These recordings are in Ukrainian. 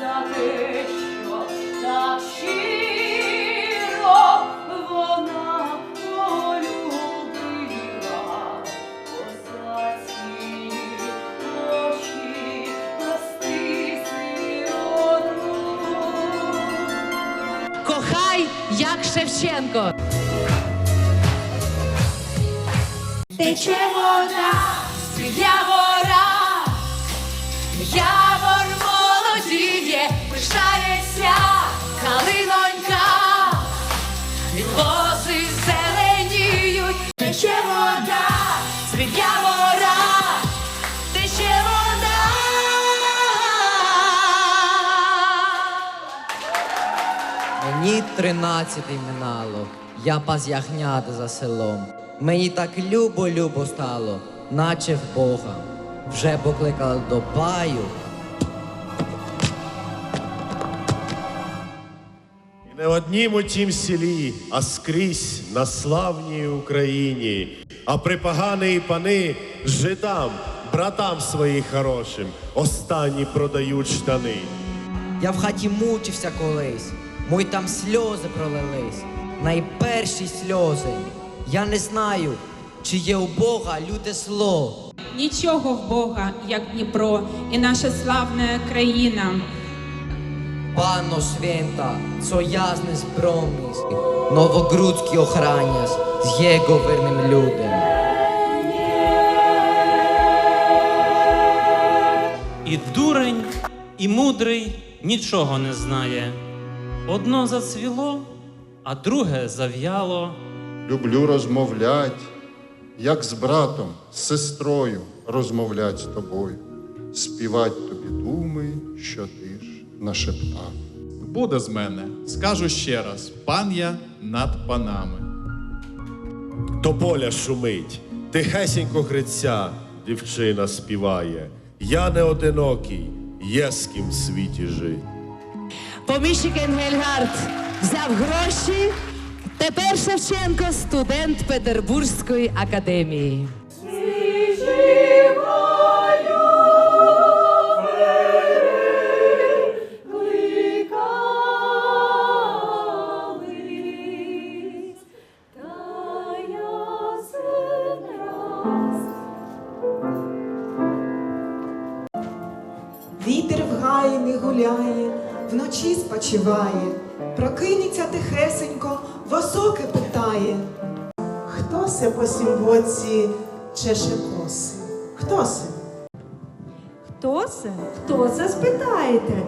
за те, що так щиро вона полюбила козацькі очі плести сироту. Кохай, як Шевченко. Тече вода, явора, явор тринадцятий минало, я пас ягнят за селом. Мені так любо-любо стало, наче в Бога. Вже покликали до баю. І не в однім у тім селі, а скрізь на славній Україні. А припогані пани жидам, братам своїм хорошим, останні продають штани. Я в хаті мучився колись, мої там сльози пролились. Найперші сльози. Я не знаю, чи є у Бога люте зло. Нічого в Бога, як Дніпро, і наша славна країна. Панно свята, co jasny zbromnis, Nowogródzki ochranias z jego wiernym ludem. І дурень, і мудрий нічого не знає. Одно зацвіло, а друге зав'яло. Люблю розмовлять, як з братом, з сестрою розмовлять з тобою, співать тобі думи, що ти ж нашептав. Буде з мене. Скажу ще раз: пан я над панами. Тополя шумить, тихесенько гриця дівчина співає. Я не одинокий, є з ким в світі жити. Поміщик Енгельгард взяв гроші. Тепер Шевченко студент Петербурзької академії. Вночі спочиває, прокинеться тихесенько, восоке питає. Хто се по сім боці чеше коси? Хто се? Хто се? Хто це спитаєте?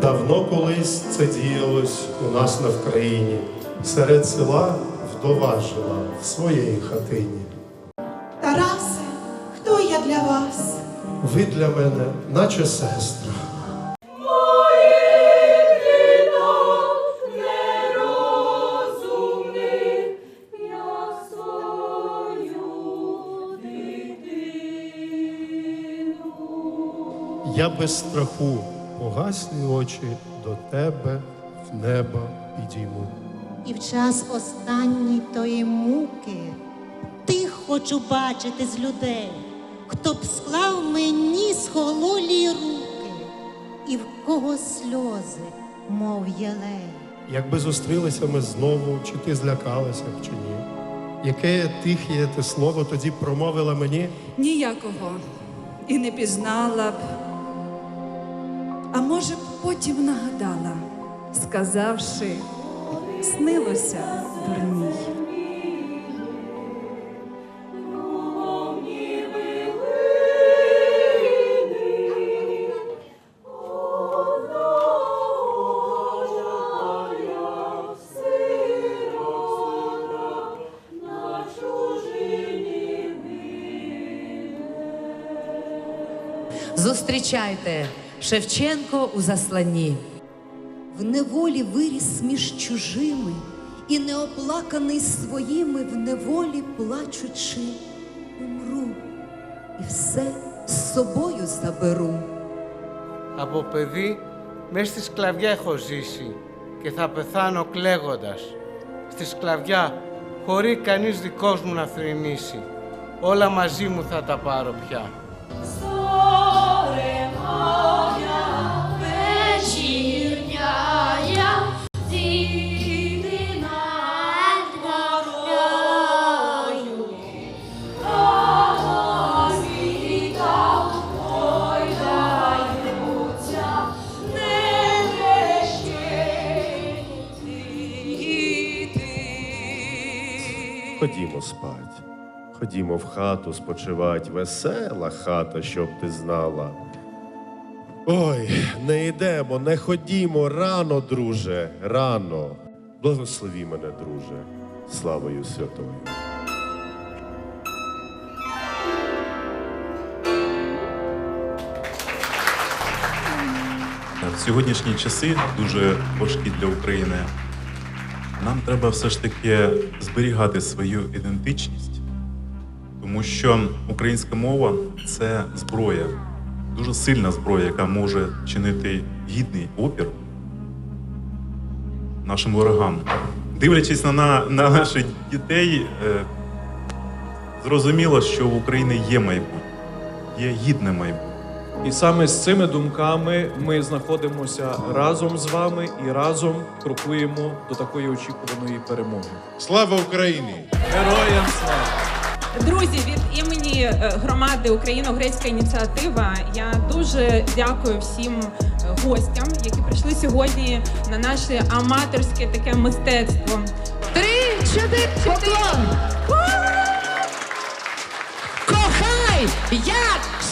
Давно колись це діялось у нас на Вкраїні. Серед села вдова жила в своїй хатині. Тарасе, хто я для вас? Ви для мене, наче сестра. Я без страху погасні очі до тебе в небо підійму. І в час останній тої муки тих хочу бачити з людей, хто б склав мені схололі руки, і в кого сльози, мов єлей. Якби зустрілися ми знову, чи ти злякалася, б, чи ні? Яке тихе те слово тоді промовила мені? Ніякого і не пізнала б. А може потім нагадала, сказавши, снилося дурній. Зустрічайте Шевченко у засланні. В неволі виріс між чужими, і неоплаканий своїми в неволі плачучи, умру, і все з собою заберу. Από παιδί, μέσα στη σκλαβιά έχω ζήσει και θα πεθάνω κλαίγοντας. Στη σκλαβιά, χωρί κανείς δικός μου να θρηνήσει. Όλα μαζί μου θα τα πάρω πια. Ходімо спать. Ходімо в хату спочивать, весела хата, щоб ти знала. Ой, не йдемо, не ходімо, рано, друже, рано. Благослови мене, друже, славою святою. В сьогоднішні часи дуже важкі для України. Нам треба все ж таки зберігати свою ідентичність, тому що українська мова це зброя, дуже сильна зброя, яка може чинити гідний опір нашим ворогам. Дивлячись на, на, на наших дітей, е, зрозуміло, що в Україні є майбутнє, є гідне майбутнє. І саме з цими думками ми знаходимося разом з вами і разом крокуємо до такої очікуваної перемоги. Слава Україні! Героям слава! Друзі, від імені е, громади Україно-грецька ініціатива я дуже дякую всім е, гостям, які прийшли сьогодні на наше аматорське таке мистецтво. Три, чотири, поклон! Кохай, як!